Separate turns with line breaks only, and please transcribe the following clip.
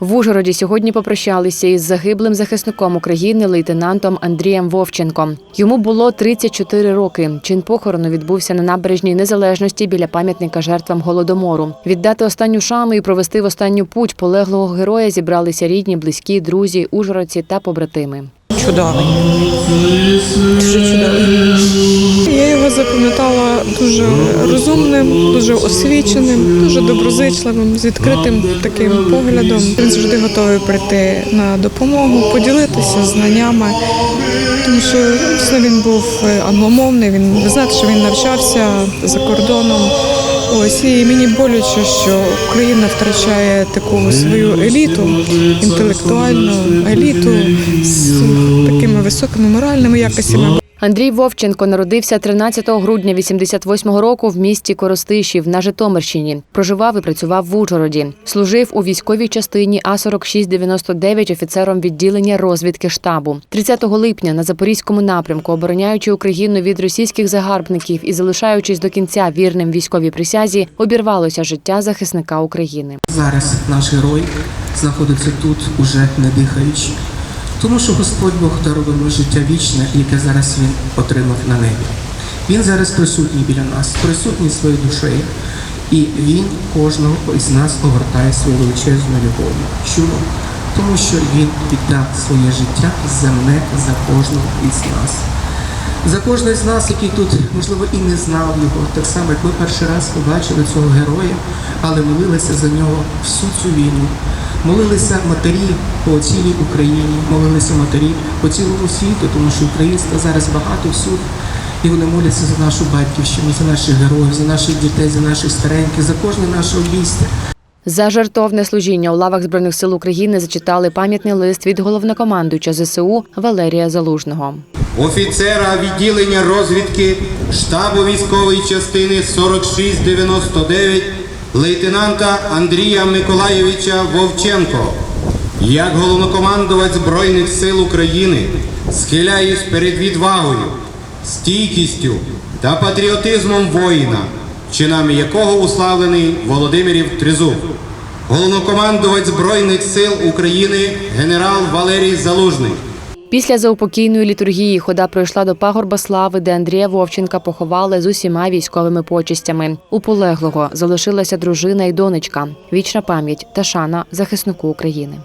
В Ужгороді сьогодні попрощалися із загиблим захисником України лейтенантом Андрієм Вовченком. Йому було 34 роки. Чин похорону відбувся на набережній незалежності біля пам'ятника жертвам голодомору. Віддати останню шану і провести в останню путь полеглого героя зібралися рідні, близькі, друзі, ужгородці та побратими.
Чудовий. Дуже чудовий.
Його запам'ятала дуже розумним, дуже освіченим, дуже доброзичливим, з відкритим таким поглядом. Він завжди готовий прийти на допомогу, поділитися знаннями, тому що дійсно він був е, англомовний. Він ви знаєте, що він навчався за кордоном. Ось і мені боляче, що Україна втрачає таку свою еліту, інтелектуальну еліту з такими високими моральними якостями.
Андрій Вовченко народився 13 грудня 88-го року в місті Коростишів на Житомирщині. Проживав і працював в Ужгороді. Служив у військовій частині А-4699 офіцером відділення розвідки штабу. 30 липня на Запорізькому напрямку, обороняючи Україну від російських загарбників і залишаючись до кінця вірним військовій присязі, обірвалося життя захисника України.
Зараз наш герой знаходиться тут, уже не дихаючи. Тому що Господь Бог дарував йому життя вічне, яке зараз він отримав на небі. Він зараз присутній біля нас, присутній своєю душею, і він кожного із нас огортає своєю величезною любов'ю. Чому? Тому що він віддав своє життя земне за кожного із нас. За кожного з нас, який тут, можливо, і не знав його, так само, як ми перший раз побачили цього героя, але молилися за нього всю цю війну. Молилися матері по цілій Україні, молилися матері по цілому світу, тому що українства зараз багато всюди. І вони моляться за нашу батьківщину, за наших героїв, за наших дітей, за наших стареньких, за кожне наше обійстя.
За жертовне служіння у лавах збройних сил України зачитали пам'ятний лист від головнокомандуюча ЗСУ Валерія Залужного.
офіцера відділення розвідки штабу військової частини 4699 лейтенанта Андрія Миколайовича Вовченко. Як головнокомандувач Збройних сил України схиляюсь перед відвагою, стійкістю та патріотизмом воїна, чинами якого уславлений Володимирів Тризуб. Головнокомандувач Збройних сил України генерал Валерій Залужний.
Після заупокійної літургії хода пройшла до пагорба слави, де Андрія Вовченка поховали з усіма військовими почестями. У полеглого залишилася дружина і донечка, вічна пам'ять та шана захиснику України.